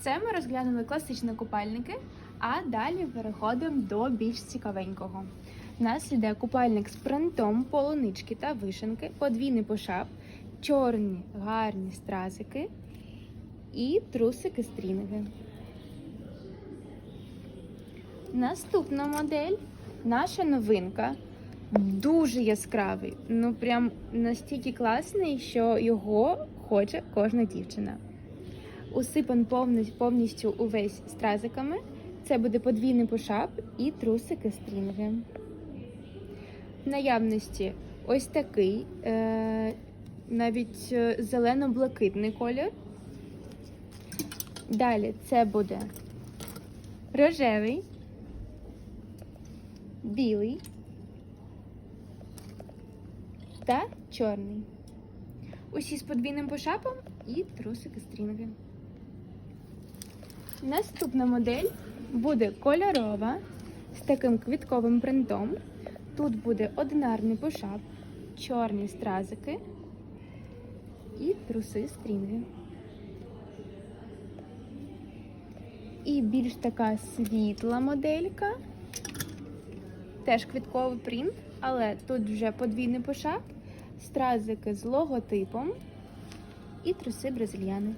Це ми розглянули класичні купальники, а далі переходимо до більш цікавенького. У нас іде купальник з принтом, полунички та вишенки, подвійний пошап, чорні гарні стразики і трусики стрінги. Наступна модель наша новинка. Дуже яскравий. Ну прям настільки класний, що його хоче кожна дівчина. Усипан повністю, увесь стразиками. Це буде подвійний пошап і трусики стрінги. В наявності ось такий, е, навіть е, зелено-блакитний колір. Далі це буде рожевий, білий та чорний. Усі з подвійним пошапом і трусики стрінги. Наступна модель буде кольорова з таким квітковим принтом. Тут буде одинарний пошап, чорні стразики і труси стрінги. І більш така світла моделька. Теж квітковий принт, але тут вже подвійний пошап, стразики з логотипом і труси бразильяни.